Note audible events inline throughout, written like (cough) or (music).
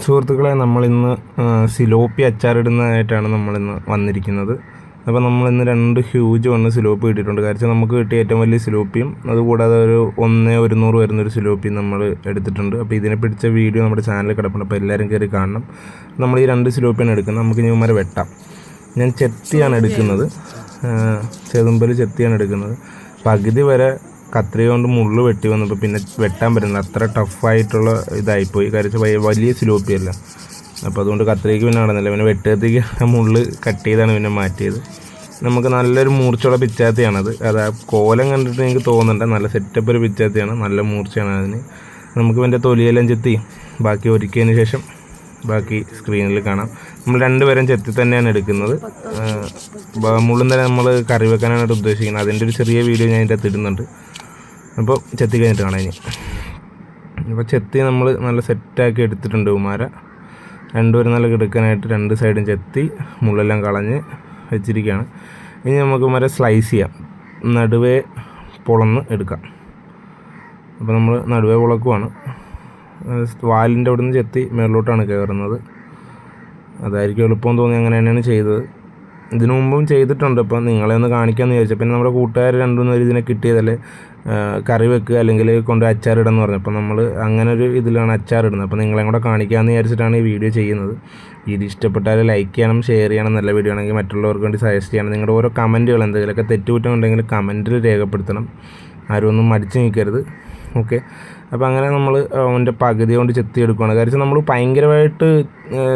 സുഹൃത്തുക്കളെ നമ്മളിന്ന് സിലോപ്പി അച്ചാറിടുന്നതായിട്ടാണ് നമ്മളിന്ന് വന്നിരിക്കുന്നത്. അപ്പോൾ നമ്മളിന്ന് രണ്ട് ഹ്യൂജ് വന്ന് സിലോപ്പി കിട്ടിയിട്ടുണ്ട്. കാരണം നമുക്ക് കിട്ടിയ ഏറ്റവും വലിയ സിലോപ്പിയും അതുകൂടാതെ ഒരു ഒന്ന് ഒരുന്നൂറ് വരുന്നൊരു സിലോപ്പിയും നമ്മൾ എടുത്തിട്ടുണ്ട്. അപ്പോൾ ഇതിനെ പിടിച്ച വീഡിയോ നമ്മുടെ ചാനലിൽ കിടപ്പുണ്ട്. അപ്പോൾ എല്ലാവരും കയറി കാണണം. നമ്മൾ ഈ രണ്ട് സിലോപ്പിയാണ് എടുക്കുന്നത്. നമുക്ക് ഇനി വെട്ടാം. ഞാൻ ചെത്തിയാണ് എടുക്കുന്നത്. ചെതുമ്പൽ ചെത്തിയാണ് എടുക്കുന്നത്. പകുതി വരെ കത്രിക കൊണ്ട് മുള്ള് വെട്ടി വന്നപ്പോൾ പിന്നെ വെട്ടാൻ പറ്റുന്നില്ല. അത്ര ടഫായിട്ടുള്ള ഇതായിപ്പോയി. കാര്യം വലിയ സിലോപ്പിയല്ല. അപ്പോൾ അതുകൊണ്ട് കത്രിക്ക് പിന്നെ നടന്നില്ല. പിന്നെ വെട്ടത്തേക്ക് (laughs) മുള്ള് കട്ട് ചെയ്താണ് പിന്നെ മാറ്റിയത്. നമുക്ക് നല്ലൊരു മൂർച്ചയുള്ള പിച്ചാത്തിയാണത്. അത് ആ കോലം കണ്ടിട്ട് എനിക്ക് തോന്നുന്നുണ്ട് നല്ല സെറ്റപ്പ് ഒരു പിച്ചാത്തിയാണ്. നല്ല മൂർച്ചയാണ് അതിന്. നമുക്ക് ഇതിന്റെ തൊലിയെല്ലാം ചെത്തി ബാക്കി ഒരുക്കിയതിന് ശേഷം ബാക്കി സ്ക്രീനിൽ കാണാം. നമ്മൾ രണ്ടുപേരും ചെത്തി തന്നെയാണ് എടുക്കുന്നത്. മുള്ളും തന്നെ നമ്മൾ കറി വെക്കാനാണ് ഉദ്ദേശിക്കുന്നത്. അതിന്റെ ഒരു ചെറിയ വീഡിയോ ഞാൻ ഇതിന്റെ അകത്ത് ഇടുന്നുണ്ട്. അപ്പോൾ ചെത്തി കഴിഞ്ഞിട്ട് കാണാം ഇനി. അപ്പോൾ ചെത്തി നമ്മൾ നല്ല സെറ്റാക്കി എടുത്തിട്ടുണ്ട് ഉമാര. രണ്ടുപേരും നല്ല കിടക്കാനായിട്ട് രണ്ട് സൈഡും ചെത്തി മുള്ളെല്ലാം കളഞ്ഞ് വെച്ചിരിക്കുകയാണ്. ഇനി നമുക്ക് ഉമാരെ സ്ലൈസ് ചെയ്യാം. നടുവേ പൊളന്ന് എടുക്കാം. അപ്പോൾ നമ്മൾ നടുവേ പൊളക്കുവാണ്. വാലിന്റെ അവിടെ നിന്ന് ചെത്തി മേളിലോട്ടാണ് കയറുന്നത്. അതായിരിക്കും എളുപ്പം തോന്നി അങ്ങനെ തന്നെയാണ് ചെയ്തത്. ഇതിനു മുമ്പും ചെയ്തിട്ടുണ്ട്. അപ്പം നിങ്ങളെ ഒന്ന് കാണിക്കാമെന്ന് ചോദിച്ചു പിന്നെ നമ്മുടെ കൂട്ടുകാർ രണ്ടുമൂന്ന് പേര് ഇതിനെ കിട്ടിയതല്ലേ? കറി വെക്കുക അല്ലെങ്കിൽ കൊണ്ട് അച്ചാറിടാന്ന് പറഞ്ഞു. അപ്പോൾ നമ്മൾ അങ്ങനെ ഒരു ഇതിലാണ് അച്ചാറിടുന്നത് അപ്പോൾ നിങ്ങളെ കൂടെ കാണിക്കാമെന്ന് വിചാരിച്ചിട്ടാണ് ഈ വീഡിയോ ചെയ്യുന്നത്. ഇത് ഇഷ്ടപ്പെട്ടാൽ ലൈക്ക് ചെയ്യണം ഷെയർ ചെയ്യണം. നല്ല വീഡിയോ ആണെങ്കിൽ മറ്റുള്ളവർക്ക് വേണ്ടി സജസ്റ്റ് ചെയ്യണം. നിങ്ങളുടെ ഓരോ കമന്റുകൾ എന്തെങ്കിലുമൊക്കെ തെറ്റുകുറ്റം ഉണ്ടെങ്കിൽ കമന്റിൽ രേഖപ്പെടുത്തണം. ആരും ഒന്നും മടിച്ചു നിൽക്കരുത്. ഓക്കെ അപ്പോൾ അങ്ങനെ നമ്മൾ അവന്റെ പകുതി കൊണ്ട് ചെത്തി എടുക്കുകയാണ് കാര്യം നമ്മൾ ഭയങ്കരമായിട്ട്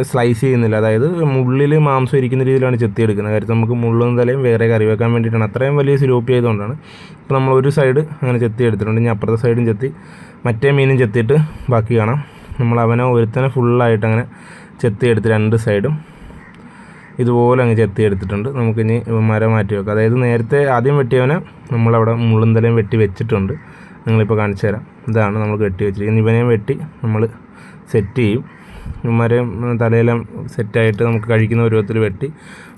സ്ലൈസ് ചെയ്യുന്നില്ല. അതായത് മുള്ളിൽ മാംസം ഇരിക്കുന്ന രീതിയിലാണ് ചെത്തി എടുക്കുന്നത് കാര്യം നമുക്ക് മുള്ളും തലയും വേറെ കറി വെക്കാൻ വേണ്ടിയിട്ടാണ്. അത്രയും വലിയ സിലോപ്പി ആയതുകൊണ്ടാണ് അപ്പോൾ നമ്മൾ ഒരു സൈഡ് അങ്ങനെ ചെത്തി എടുത്തിട്ടുണ്ട് ഇനി അപ്പുറത്തെ സൈഡും ചെത്തി മറ്റേ മീനും ചെത്തിയിട്ട് ബാക്കി കാണാം. നമ്മൾ അവനെ ഒരുത്തനെ ഫുള്ളായിട്ട് അങ്ങനെ ചെത്തി എടുത്ത് രണ്ട് സൈഡും ഇതുപോലെ അങ്ങ് ചെത്തി എടുത്തിട്ടുണ്ട് നമുക്കിനി മരം മാറ്റി വെക്കാം. അതായത് നേരത്തെ ആദ്യം വെട്ടിയവനെ നമ്മളവിടെ മുള്ളും തലയും വെട്ടി വെച്ചിട്ടുണ്ട്. നിങ്ങളിപ്പോൾ കാണിച്ചു തരാം ഇതാണ് നമ്മൾ കെട്ടി വെച്ചിരിക്കുന്നത്. ഇവനെയും വെട്ടി നമ്മൾ സെറ്റ് ചെയ്യും. ഇവന്മാരെയും തലയെല്ലാം സെറ്റായിട്ട് നമുക്ക് കഴിക്കുന്ന പരുവത്തിൽ വെട്ടി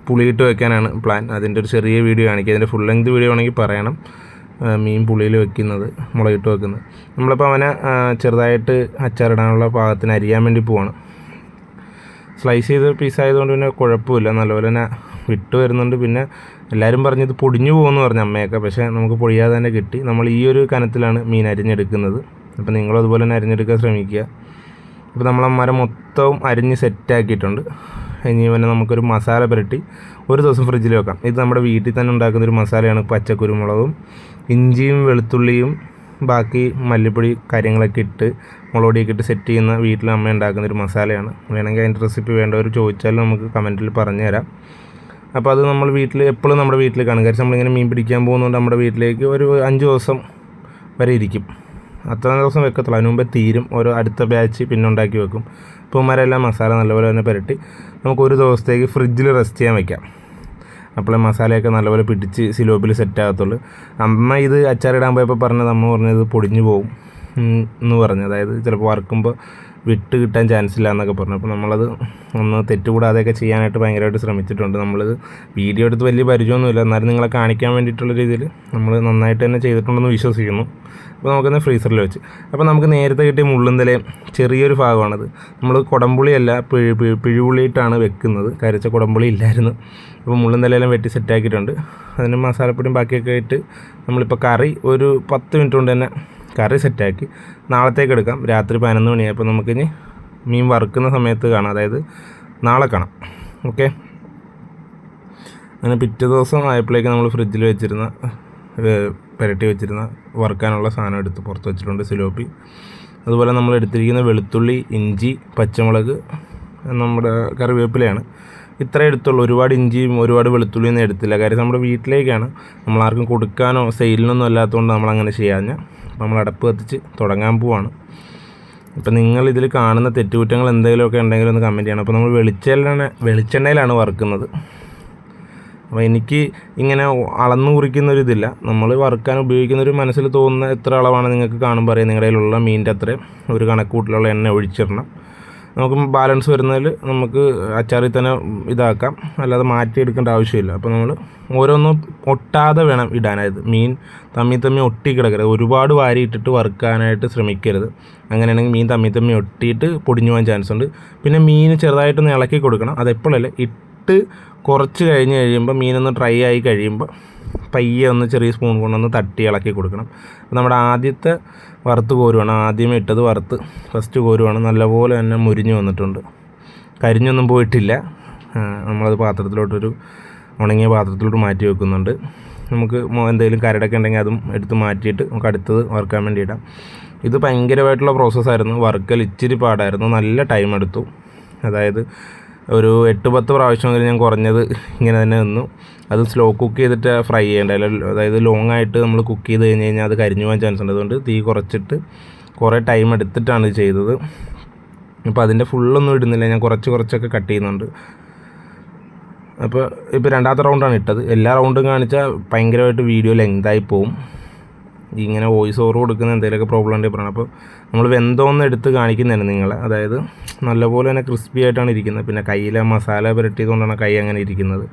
പുളിയിട്ട് വെക്കാനാണ് പ്ലാൻ അതിന്റെ ഒരു ചെറിയ വീഡിയോ കാണിക്കുക അതിന്റെ ഫുൾ ലെങ്ത് വീഡിയോ ആണെങ്കിൽ പറയണം. മീൻ പുളിയിൽ വെക്കുന്നത് മുളകിട്ട് വെക്കുന്നത്. നമ്മളിപ്പോൾ അവനെ ചെറുതായിട്ട് അച്ചാറിടാനുള്ള പാകത്തിന് അരിയാൻ വേണ്ടി പോവാണ്. സ്ലൈസ് ചെയ്ത് പീസ് ആയതുകൊണ്ട് പിന്നെ കുഴപ്പമില്ല. നല്ലപോലെ തന്നെ വിട്ട് വരുന്നുണ്ട്. പിന്നെ എല്ലാവരും പറഞ്ഞത് പൊടിഞ്ഞു പോകുമെന്ന് പറഞ്ഞു അമ്മയൊക്കെ. പക്ഷേ നമുക്ക് പൊടിയാതെ തന്നെ കിട്ടി. നമ്മൾ ഈ ഒരു കനത്തിലാണ് മീൻ അരിഞ്ഞെടുക്കുന്നത്. അപ്പോൾ നിങ്ങളും അതുപോലെ തന്നെ അരിഞ്ഞെടുക്കാൻ ശ്രമിക്കുക. അപ്പോൾ നമ്മൾ മരം മൊത്തവും അരിഞ്ഞ് സെറ്റാക്കിയിട്ടുണ്ട്. ഇനി പിന്നെ നമുക്കൊരു മസാല പുരട്ടി ഒരു ദിവസം ഫ്രിഡ്ജിൽ വെക്കാം. ഇത് നമ്മുടെ വീട്ടിൽ തന്നെ ഉണ്ടാക്കുന്ന ഒരു മസാലയാണ്. പച്ചക്കുരുമുളകും ഇഞ്ചിയും വെളുത്തുള്ളിയും ബാക്കി മല്ലിപ്പൊടി കാര്യങ്ങളൊക്കെ ഇട്ട് മുളകൊടിയൊക്കെ ഇട്ട് സെറ്റ് ചെയ്യുന്ന വീട്ടിൽ അമ്മ ഉണ്ടാക്കുന്ന ഒരു മസാലയാണ്. വേണമെങ്കിൽ അതിന്റെ റെസിപ്പി വേണ്ടവർ ചോദിച്ചാൽ നമുക്ക് കമന്റിൽ പറഞ്ഞു തരാം അപ്പോൾ അത് നമ്മൾ വീട്ടിൽ എപ്പോഴും നമ്മുടെ വീട്ടിൽ കാണും. കാര്യം നമ്മളിങ്ങനെ മീൻ പിടിക്കാൻ പോകുന്നതുകൊണ്ട് നമ്മുടെ വീട്ടിലേക്ക് ഒരു അഞ്ച് ദിവസം വരെ ഇരിക്കും. അത്ര ദിവസം വെക്കത്തുള്ളൂ. അതിന് മുമ്പേ തീരും. ഓരോ അടുത്ത ബാച്ച് പിന്നെ ഉണ്ടാക്കി വെക്കും. അപ്പോൾ മരെല്ലാം മസാല നല്ലപോലെ തന്നെ പുരട്ടി. നമുക്ക് ഒരു ദിവസത്തേക്ക് ഫ്രിഡ്ജിൽ റെസ്റ്റ് ചെയ്യാൻ വെക്കാം. അപ്പോൾ മസാലയൊക്കെ നല്ലപോലെ പിടിച്ച് സിലോപ്പിൽ സെറ്റ് ആകത്തുള്ളൂ. അമ്മ ഇത് അച്ചാറിടാൻ പോയപ്പോൾ പറഞ്ഞത് അമ്മ പറഞ്ഞത് പൊടിഞ്ഞു പോകും. എന്ന് പറഞ്ഞു. അതായത് ചിലപ്പോൾ വറുക്കുമ്പോൾ വിട്ട് കിട്ടാൻ ചാൻസ് ഇല്ല എന്നൊക്കെ പറഞ്ഞു. അപ്പോൾ നമ്മളത് ഒന്ന് തെറ്റുകൂടാതെയൊക്കെ ചെയ്യാനായിട്ട് ഭയങ്കരമായിട്ട് ശ്രമിച്ചിട്ടുണ്ട്. നമ്മളിത് വീഡിയോ എടുത്ത് വലിയ പരിചയമൊന്നുമില്ല. എന്നാലും നിങ്ങളെ കാണിക്കാൻ വേണ്ടിയിട്ടുള്ള രീതിയിൽ നമ്മൾ നന്നായിട്ട് തന്നെ ചെയ്തിട്ടുണ്ടെന്ന് വിശ്വസിക്കുന്നു. അപ്പോൾ നമുക്കൊന്ന് ഫ്രീസറിൽ വെച്ച്. അപ്പോൾ നമുക്ക് നേരത്തെ കിട്ടിയ മുള്ളുന്തലെ ചെറിയൊരു ഭാഗമാണത്. നമ്മൾ കുടംപുളിയല്ല പിഴു പിഴു പിഴുപുളിയിട്ടാണ് വെക്കുന്നത്. കരച്ച കുടംപുളി ഇല്ലായിരുന്നു. അപ്പോൾ മുള്ളുന്തലെല്ലാം വെട്ടി സെറ്റാക്കിയിട്ടുണ്ട് അതിന് മസാലപ്പൊടിയും ബാക്കിയൊക്കെ ആയിട്ട് നമ്മളിപ്പോൾ കറി ഒരു പത്ത് മിനിറ്റ് കൊണ്ട് തന്നെ കറി സെറ്റാക്കി. നാളത്തേക്ക് എടുക്കാം. രാത്രി പതിനൊന്ന് മണിയായപ്പോൾ നമുക്കിനി മീൻ വറുക്കുന്ന സമയത്ത് കാണാം. അതായത് നാളെ കാണാം. ഓക്കെ? അങ്ങനെ പിറ്റേ ദിവസം ആയപ്പോഴേക്ക് നമ്മൾ ഫ്രിഡ്ജിൽ വെച്ചിരുന്ന പുരട്ടി വെച്ചിരുന്ന വറുക്കാനുള്ള സാധനം എടുത്ത് പുറത്ത് വെച്ചിട്ടുണ്ട് സിലോപ്പി. അതുപോലെ നമ്മൾ എടുത്തിരിക്കുന്ന വെളുത്തുള്ളി ഇഞ്ചി പച്ചമുളക് നമ്മുടെ കറിവേപ്പിലയാണ്. ഇത്ര എടുത്തുള്ളൂ. ഒരുപാട് ഇഞ്ചിയും ഒരുപാട് വെളുത്തുള്ളിയൊന്നും എടുത്തില്ല. കാര്യം നമ്മുടെ വീട്ടിലേക്കാണ്. നമ്മളാർക്കും കൊടുക്കാനോ സെയിലിനൊന്നും അല്ലാത്തതുകൊണ്ട് നമ്മളങ്ങനെ ചെയ്യാഞ്ഞ നമ്മൾ അടപ്പ് കത്തിച്ച് തുടങ്ങാൻ പോവാണ്. ഇപ്പം നിങ്ങൾ ഇതിൽ കാണുന്ന തെറ്റുകുറ്റങ്ങൾ എന്തെങ്കിലുമൊക്കെ ഉണ്ടെങ്കിൽ ഒന്ന് കമന്റ് ചെയ്യണം. അപ്പോൾ നമ്മൾ വെളിച്ചെണ്ണ വെളിച്ചെണ്ണയിലാണ് വറുക്കുന്നത്. അപ്പോൾ എനിക്ക് ഇങ്ങനെ അളന്നു കുറിക്കുന്ന ഒരു നമ്മൾ വറുക്കാൻ ഉപയോഗിക്കുന്ന ഒരു മനസ്സിൽ തോന്നുന്ന എത്ര അളവാണ് നിങ്ങൾക്ക് കാണുമ്പോൾ അറിയാം. നിങ്ങളുടെ കയ്യിലുള്ള മീനിന്റെ അത്രയും ഒരു കണക്കൂട്ടിലുള്ള എണ്ണ ഒഴിച്ചിടണം. നമുക്ക് ബാലൻസ് വരുന്നതിൽ നമുക്ക് അച്ചാറിൽ തന്നെ ഇതാക്കാം. അല്ലാതെ മാറ്റി എടുക്കേണ്ട ആവശ്യമില്ല. അപ്പോൾ നമ്മൾ ഓരോന്നും ഒട്ടാതെ വേണം ഇടാനായത് മീൻ തമ്മി തമ്മി ഒട്ടി കിടക്കരുത്. ഒരുപാട് വാരി ഇട്ടിട്ട് വറുക്കാനായിട്ട് ശ്രമിക്കരുത്. അങ്ങനെയാണെങ്കിൽ മീൻ തമ്മി തമ്മി ഒട്ടിയിട്ട് പൊടിഞ്ഞു പോകാൻ ചാൻസ് ഉണ്ട്. പിന്നെ മീൻ ചെറുതായിട്ടൊന്ന് ഇളക്കി കൊടുക്കണം. അതെപ്പോഴല്ലേ ഇട്ട് കുറച്ച് കഴിഞ്ഞ് കഴിയുമ്പോൾ മീനൊന്ന് ഡ്രൈ ആയി കഴിയുമ്പോൾ പയ്യെ ഒന്ന് ചെറിയ സ്പൂൺ കൊണ്ടൊന്ന് തട്ടി ഇളക്കി കൊടുക്കണം. നമ്മുടെ ആദ്യത്തെ വറുത്ത് കോരുവാണ്. ആദ്യമേ ഇട്ടത് വറുത്ത് ഫസ്റ്റ് കോരുവാണ്. നല്ലപോലെ തന്നെ മുരിഞ്ഞ് വന്നിട്ടുണ്ട്. കരിഞ്ഞൊന്നും പോയിട്ടില്ല. നമ്മളത് പാത്രത്തിലോട്ടൊരു ഉണങ്ങിയ പാത്രത്തിലോട്ട് മാറ്റി വെക്കുന്നുണ്ട്. നമുക്ക് എന്തെങ്കിലും കരടൊക്കെ ഉണ്ടെങ്കിൽ അതും എടുത്ത് മാറ്റിയിട്ട് നമുക്ക് അടുത്തത് വറുക്കാൻ വേണ്ടി ഇടാം. ഇത് ഭയങ്കരമായിട്ടുള്ള പ്രോസസ്സായിരുന്നു വറുക്കൽ ഇച്ചിരി പാടായിരുന്നു. നല്ല ടൈം എടുത്തു. അതായത് ഒരു എട്ട് പത്ത് പ്രാവശ്യം ഞാൻ കുറഞ്ഞത് ഇങ്ങനെ തന്നെ നിന്നു. അത് സ്ലോ കുക്ക് ചെയ്തിട്ട് ഫ്രൈ ചെയ്യേണ്ട. അതായത് ലോങ് ആയിട്ട് നമ്മൾ കുക്ക് ചെയ്ത് കഴിഞ്ഞ് കഴിഞ്ഞാൽ അത് കരിഞ്ഞു പോകാൻ ചാൻസ് ഉണ്ട്. അതുകൊണ്ട് തീ കുറച്ചിട്ട് കുറേ ടൈം എടുത്തിട്ടാണ് ചെയ്തത്. അപ്പോൾ അതിന്റെ ഫുള്ളൊന്നും ഇടുന്നില്ല. ഞാൻ കുറച്ച് കുറച്ചൊക്കെ കട്ട് ചെയ്യുന്നുണ്ട്. അപ്പോൾ ഇപ്പോൾ രണ്ടാമത്തെ റൗണ്ടാണ് ഇട്ടത്. എല്ലാ റൗണ്ടും കാണിച്ചാൽ ഭയങ്കരമായിട്ട് വീഡിയോ ലെങ്തായി പോവും. ഇങ്ങനെ വോയിസ് ഓവർ കൊടുക്കുന്ന എന്തെങ്കിലുമൊക്കെ പ്രോബ്ലം ഉണ്ടെങ്കിൽ പറയണം. അപ്പോൾ നമ്മൾ വെന്തോന്ന് എടുത്ത് കാണിക്കുന്നതാണ് നിങ്ങൾ അതായത് നല്ലപോലെ തന്നെ ക്രിസ്പി ആയിട്ടാണ് ഇരിക്കുന്നത്. പിന്നെ കയ്യിലെ മസാല പുരട്ടിയതുകൊണ്ടാണ് കൈ അങ്ങനെ ഇരിക്കുന്നത്.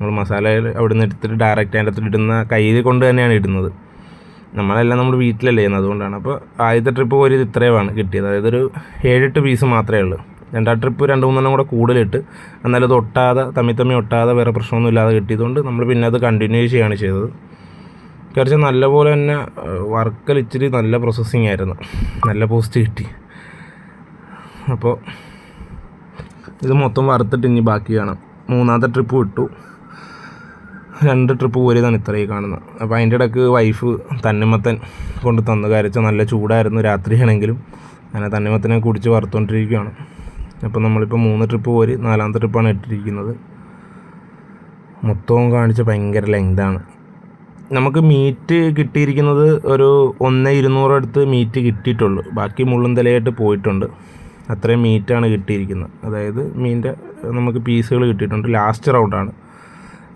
നമ്മൾ മസാല അവിടെ നിന്ന് എടുത്തിട്ട് ഡയറക്റ്റ് അതിന്റെ അകത്ത് ഇടുന്ന കയ്യിൽ കൊണ്ട് തന്നെയാണ് ഇടുന്നത്. നമ്മളെല്ലാം നമ്മൾ വീട്ടിലല്ലേ ചെയ്യുന്നത്. അതുകൊണ്ടാണ്. അപ്പോൾ ആദ്യത്തെ ട്രിപ്പ് പോയി ഇത്രയുമാണ് കിട്ടിയത്. അതായത് ഒരു ഏഴെട്ട് പീസ് മാത്രമേ ഉള്ളൂ. രണ്ടാം ട്രിപ്പ് രണ്ട് മൂന്നെണ്ണം കൂടെ കൂടുതലിട്ട്. എന്നാലും അത് ഒട്ടാതെ തമ്മി തമ്മി ഒട്ടാതെ വേറെ പ്രശ്നമൊന്നും ഇല്ലാതെ കിട്ടിയതുകൊണ്ട് നമ്മൾ പിന്നെ അത് കണ്ടിന്യൂ ചെയ്യുകയാണ് ചെയ്തത്. കുറച്ച് നല്ലപോലെ തന്നെ വർക്കൽ ഇച്ചിരി നല്ല പ്രോസസ്സിങ് ആയിരുന്നു. നല്ല പോസ്റ്റ് കിട്ടി. അപ്പോൾ ഇത് മൊത്തം വറുത്തിട്ട് ഇനി ബാക്കി കാണാം. മൂന്നാമത്തെ ട്രിപ്പ് വിട്ടു. രണ്ട് ട്രിപ്പ് പോരിയതാണ് ഇത്രയും കാണുന്നത്. അപ്പോൾ അതിന്റെ ഇടയ്ക്ക് വൈഫ് തന്നിമത്തൻ കൊണ്ട് തന്നു കരച്ച നല്ല ചൂടായിരുന്നു രാത്രിയാണെങ്കിലും. അങ്ങനെ തന്നിമത്തനെ കുടിച്ച് വറുത്തുകൊണ്ടിരിക്കുകയാണ് അപ്പോൾ നമ്മളിപ്പോൾ മൂന്ന് ട്രിപ്പ് പോരി നാലാമത്തെ ട്രിപ്പാണ് ഇട്ടിരിക്കുന്നത്. മൊത്തവും കാണിച്ച് ഭയങ്കര ലെങ്താണ് നമുക്ക് മീറ്റ് കിട്ടിയിരിക്കുന്നത് ഒരു ഒന്ന് ഇരുന്നൂറ് അടുത്ത് മീറ്റ് കിട്ടിയിട്ടുള്ളൂ. ബാക്കി മുള്ളും തലയായിട്ട് പോയിട്ടുണ്ട്. അത്രയും മീറ്റാണ് കിട്ടിയിരിക്കുന്നത്. അതായത് മീനിന്റെ നമുക്ക് പീസുകൾ കിട്ടിയിട്ടുണ്ട്. ലാസ്റ്റ് റൗണ്ടാണ്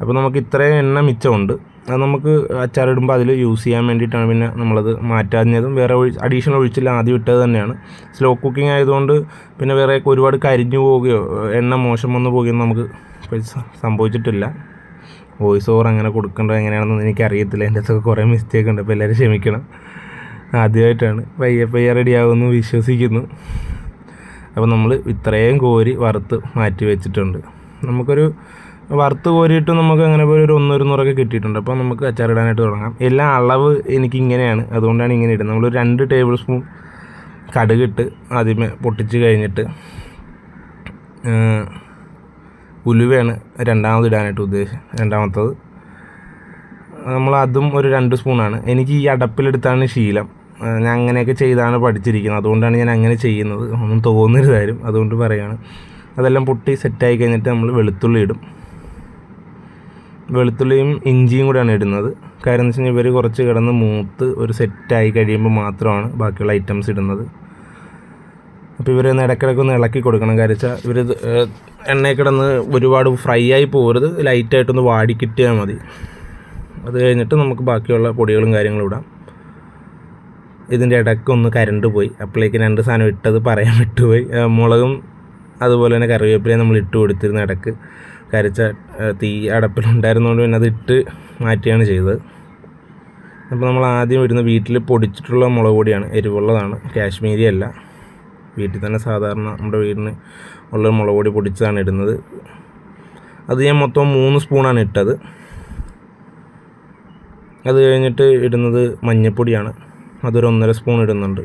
അപ്പോൾ നമുക്ക് ഇത്രയും എണ്ണ മിച്ചമുണ്ട്. അത് നമുക്ക് അച്ചാറിടുമ്പോൾ അതിൽ യൂസ് ചെയ്യാൻ വേണ്ടിയിട്ടാണ് പിന്നെ നമ്മളത് മാറ്റാഞ്ഞതും വേറെ ഒഴി അഡീഷണൽ ഒഴിച്ചില്ല ആദ്യം ഇട്ടത് തന്നെയാണ്. സ്ലോ കുക്കിംഗ് ആയതുകൊണ്ട് പിന്നെ വേറെ ഒരുപാട് കരിഞ്ഞു പോവുകയോ എണ്ണ മോശം വന്നു പോവുകയോ നമുക്ക് സംഭവിച്ചിട്ടില്ല. വോയിസ് ഓവർ അങ്ങനെ കൊടുക്കേണ്ടത് എങ്ങനെയാണെന്ന് എനിക്കറിയത്തില്ല. എന്റെ അകത്തൊക്കെ കുറേ മിസ്റ്റേക്ക് ഉണ്ട്. അപ്പോൾ എല്ലാവരും ക്ഷമിക്കണം. ആദ്യമായിട്ടാണ്. പയ്യെ പയ്യെ റെഡി ആകുമെന്ന് വിശ്വസിക്കുന്നു. അപ്പോൾ നമ്മൾ ഇത്രയും കോരി വറുത്ത് മാറ്റി വെച്ചിട്ടുണ്ട്. നമുക്കൊരു വറുത്ത് കോരിയിട്ട് നമുക്ക് അങ്ങനെ പോലെ ഒരു ഒന്നൊരുന്നൂറൊക്കെ കിട്ടിയിട്ടുണ്ട്. അപ്പോൾ നമുക്ക് അച്ചാറിടാനായിട്ട് തുടങ്ങാം. എല്ലാ അളവ് എനിക്ക് ഇങ്ങനെയാണ് അതുകൊണ്ടാണ് ഇങ്ങനെ ഇടുന്നത്. നമ്മൾ രണ്ട് ടേബിൾ സ്പൂൺ കടുകിട്ട് ആദ്യമേ പൊട്ടിച്ച് കഴിഞ്ഞിട്ട് ഉലുവയാണ് രണ്ടാമത് ഇടാനായിട്ട് ഉദ്ദേശം രണ്ടാമത്തത്. നമ്മൾ അതും ഒരു രണ്ട് സ്പൂണാണ്. എനിക്ക് ഈ അടപ്പിലെടുത്താണ് ശീലം. ഞാൻ അങ്ങനെയൊക്കെ ചെയ്താണ് പഠിച്ചിരിക്കുന്നത്. അതുകൊണ്ടാണ് ഞാൻ അങ്ങനെ ചെയ്യുന്നത്. ഒന്നും തോന്നരുതായാലും അതുകൊണ്ട് പറയുകയാണ് അതെല്ലാം പൊട്ടി സെറ്റായി കഴിഞ്ഞിട്ട് നമ്മൾ വെളുത്തുള്ളി ഇടും. വെളുത്തുള്ളിയും ഇഞ്ചിയും കൂടെയാണ് ഇടുന്നത്. കാരണം എന്ന് വെച്ച് കഴിഞ്ഞാൽ ഇവർ കുറച്ച് കിടന്ന് മൂത്ത് ഒരു സെറ്റായി കഴിയുമ്പോൾ മാത്രമാണ് ബാക്കിയുള്ള ഐറ്റംസ് ഇടുന്നത്. അപ്പോൾ ഇവരൊന്ന് ഇടയ്ക്കിടയ്ക്ക് ഒന്ന് ഇളക്കി കൊടുക്കണം. കാരണം വെച്ചാൽ ഇവർ എണ്ണയിൽ കിടന്ന് ഒരുപാട് ഫ്രൈ ആയി പോകരുത് ലൈറ്റായിട്ടൊന്ന് വാടി കിട്ടിയാൽ മതി. അത് കഴിഞ്ഞിട്ട് നമുക്ക് ബാക്കിയുള്ള പൊടികളും കാര്യങ്ങളും ഇടാം. ഇതിന്റെ ഇടയ്ക്ക് ഒന്ന് കരണ്ട് പോയി. അപ്പോഴേക്ക് രണ്ട് സാധനം ഇട്ടത് പറയാൻ വിട്ടുപോയി. മുളകും അതുപോലെ തന്നെ കറിവേപ്പിലയും നമ്മൾ ഇട്ട് കൊടുത്തിരുന്ന ഇടയ്ക്ക്. കരച്ച തീ അടപ്പിലുണ്ടായിരുന്നതുകൊണ്ട് പിന്നെ അത് ഇട്ട് മാറ്റിയാണ് ചെയ്തത്. അപ്പോൾ നമ്മൾ ആദ്യം വരുന്ന വീട്ടിൽ പൊടിച്ചിട്ടുള്ള മുളക് പൊടിയാണ്. എരിവുള്ളതാണ്. കാശ്മീരി അല്ല. വീട്ടിൽ തന്നെ സാധാരണ നമ്മുടെ വീടിന് ഉള്ള മുളക് പൊടി പൊടിച്ചതാണ് ഇടുന്നത്. അത് ഞാൻ മൊത്തം മൂന്ന് സ്പൂണാണ് ഇട്ടത്. അത് കഴിഞ്ഞിട്ട് ഇടുന്നത് മഞ്ഞൾപ്പൊടിയാണ് അതൊരു ഒന്നര സ്പൂൺ ഇടുന്നുണ്ട്.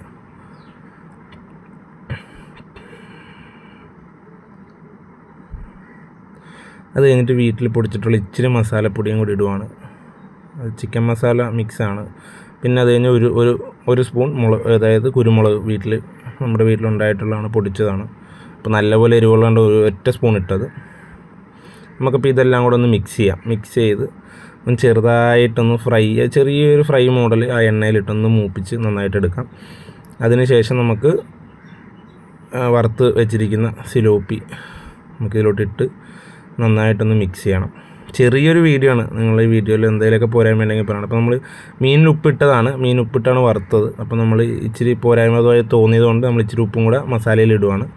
അത് കഴിഞ്ഞിട്ട് വീട്ടിൽ പൊടിച്ചിട്ടുള്ള ഇച്ചിരി മസാലപ്പൊടിയും കൂടി ഇടുവാണ്. അത് ചിക്കൻ മസാല മിക്സാണ്. പിന്നെ അത് കഴിഞ്ഞ് ഒരു ഒരു ഒരു സ്പൂൺ മുളക് അതായത് കുരുമുളക് വീട്ടിൽ നമ്മുടെ വീട്ടിലുണ്ടായിട്ടുള്ളതാണ് പൊടിച്ചതാണ്. അപ്പോൾ നല്ലപോലെ എരിവുള്ളതുകൊണ്ട് ഒരു ഒറ്റ സ്പൂൺ ഇട്ടത്. നമുക്കിപ്പോൾ ഇതെല്ലാം കൂടെ ഒന്ന് മിക്സ് ചെയ്യാം. മിക്സ് ചെയ്ത് ഒന്ന് ചെറുതായിട്ടൊന്ന് ഫ്രൈ ചെറിയൊരു ഫ്രൈ മോഡൽ ആ എണ്ണയിലിട്ടൊന്ന് മൂപ്പിച്ച് നന്നായിട്ട് എടുക്കാം. അതിനുശേഷം നമുക്ക് വറുത്ത് വെച്ചിരിക്കുന്ന സിലോപ്പി നമുക്കിതിലോട്ടിട്ട് നന്നായിട്ടൊന്ന് മിക്സ് ചെയ്യണം. ചെറിയൊരു വീഡിയോ ആണ്. നിങ്ങൾ ഈ വീഡിയോയിൽ എന്തെങ്കിലുമൊക്കെ പോരായ്മ ഉണ്ടെങ്കിൽ പറയണം. അപ്പോൾ നമ്മൾ മീനിൽ ഉപ്പിട്ടതാണ്. മീൻ ഉപ്പിട്ടാണ് വറുത്തത്. അപ്പോൾ നമ്മൾ ഇച്ചിരി പോരായ്മതായി തോന്നിയത് കൊണ്ട് നമ്മൾ ഇച്ചിരി ഉപ്പും കൂടെ മസാലയിൽ ഇടുവാണ്.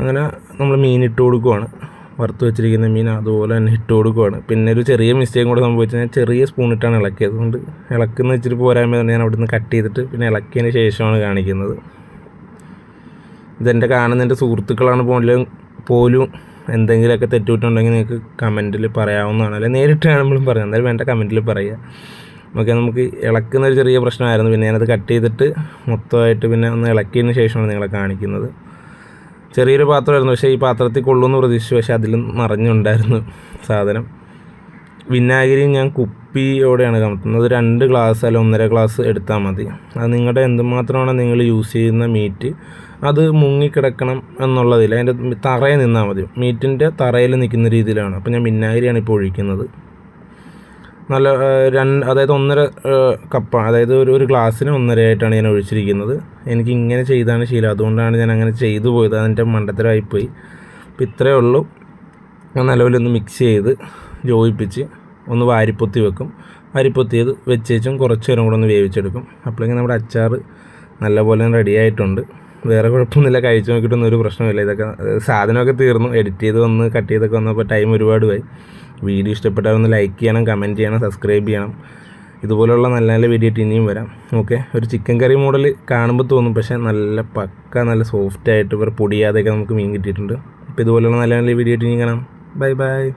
അങ്ങനെ നമ്മൾ മീൻ ഇട്ട് കൊടുക്കുവാണ്. വറുത്ത് വെച്ചിരിക്കുന്ന മീൻ അതുപോലെ തന്നെ ഇട്ട് കൊടുക്കുവാണ്. പിന്നെ ഒരു ചെറിയ മിസ്റ്റേക്കും കൂടെ സംഭവിച്ചു ഞാൻ ചെറിയ സ്പൂൺ ഇട്ടാണ് ഇളക്കിയത്. അതുകൊണ്ട് ഇളക്കുന്ന ഇച്ചിരി പോരായ്മ തന്നെ ഞാൻ അവിടുന്ന് കട്ട് ചെയ്തിട്ട് പിന്നെ ഇളക്കിയതിന് ശേഷമാണ് കാണിക്കുന്നത്. ഇതെന്റെ കാണുന്ന എന്റെ സുഹൃത്തുക്കളാണ് പോലും പോലും എന്തെങ്കിലുമൊക്കെ തെറ്റുപറ്റുണ്ടെങ്കിൽ നിങ്ങൾക്ക് കമന്റിൽ പറയാവുന്നതാണ്. അല്ലെങ്കിൽ നേരിട്ട് കാണുമ്പോഴും പറയാം. എന്തായാലും വേണ്ട കമന്റിൽ പറയുക. ഓക്കെ നമുക്ക് ഇളക്കുന്ന ഒരു ചെറിയ പ്രശ്നമായിരുന്നു. പിന്നെ ഞാനത് കട്ട് ചെയ്തിട്ട് മൊത്തമായിട്ട് പിന്നെ ഒന്ന് ഇളക്കിയതിന് ശേഷമാണ് നിങ്ങളെ കാണിക്കുന്നത്. ചെറിയൊരു പാത്രമായിരുന്നു. പക്ഷേ ഈ പാത്രത്തിൽ കൊള്ളുമെന്ന് പ്രതീക്ഷിച്ചു. പക്ഷേ അതിലും നിറഞ്ഞുണ്ടായിരുന്നു സാധനം. വിനാഗിരി ഞാൻ കുപ്പിയോടെയാണ് കമത്തുന്നത് രണ്ട് ഗ്ലാസ് അല്ല ഒന്നര ഗ്ലാസ് എടുത്താൽ മതി. അത് നിങ്ങളുടെ എന്തുമാത്രമാണ് നിങ്ങൾ യൂസ് ചെയ്യുന്ന മീറ്റ് അത് മുങ്ങിക്കിടക്കണം എന്നുള്ളതിൽ അതിന്റെ തറയിൽ നിന്നാൽ മതി. മീറ്റിന്റെ തറയിൽ നിൽക്കുന്ന രീതിയിലാണ്. അപ്പോൾ ഞാൻ മിന്നാഗിരിയാണ് ഇപ്പോൾ ഒഴിക്കുന്നത്. നല്ല രണ്ട് അതായത് ഒന്നര കപ്പ അതായത് ഒരു ഒരു ഗ്ലാസ്സിന് ഒന്നരയായിട്ടാണ് ഞാൻ ഒഴിച്ചിരിക്കുന്നത്. എനിക്ക് ഇങ്ങനെ ചെയ്താണ് ശീലം. അതുകൊണ്ടാണ് ഞാൻ അങ്ങനെ ചെയ്തു പോയത്. അതിന്റെ മണ്ടത്തരമായിപ്പോയി. അപ്പോൾ ഇത്രയേ ഉള്ളൂ. ഞാൻ നല്ലപോലെ ഒന്ന് മിക്സ് ചെയ്ത് യോജിപ്പിച്ച് ഒന്ന് വാരിപ്പൊത്തി വെക്കും. വാരിപ്പൊത്തിയത് വെച്ചേച്ചും കുറച്ച് നേരം കൂടെ ഒന്ന് വേവിച്ചെടുക്കും. അപ്പോഴേക്കും നമ്മുടെ അച്ചാർ നല്ലപോലെ റെഡി ആയിട്ടുണ്ട്. വേറെ കുഴപ്പമൊന്നുമില്ല. കഴിച്ചു നോക്കിയിട്ടൊന്നും ഒരു പ്രശ്നമില്ല ഇതൊക്കെ സാധനമൊക്കെ തീർന്നു. എഡിറ്റ് ചെയ്ത് വന്ന് കട്ട് ചെയ്തൊക്കെ വന്നപ്പോൾ ടൈം ഒരുപാട് പോയി വീഡിയോ ഇഷ്ടപ്പെട്ടാൽ ഒന്ന് ലൈക്ക് ചെയ്യണം കമന്റ് ചെയ്യണം സബ്സ്ക്രൈബ് ചെയ്യണം. ഇതുപോലുള്ള നല്ല നല്ല വീഡിയോ ഇനിയും വരാം. ഓക്കെ ഒരു ചിക്കൻ കറി മോഡൽ കാണുമ്പോൾ തോന്നും. പക്ഷേ നല്ല പക്ക നല്ല സോഫ്റ്റ് ആയിട്ട് ഇവർ പൊടിയാതെയൊക്കെ നമുക്ക് മീൻ കിട്ടിയിട്ടുണ്ട്. അപ്പോൾ ഇതുപോലുള്ള നല്ല നല്ല വീഡിയോ ഇനിയും ഇനി കാണാം. Bye bye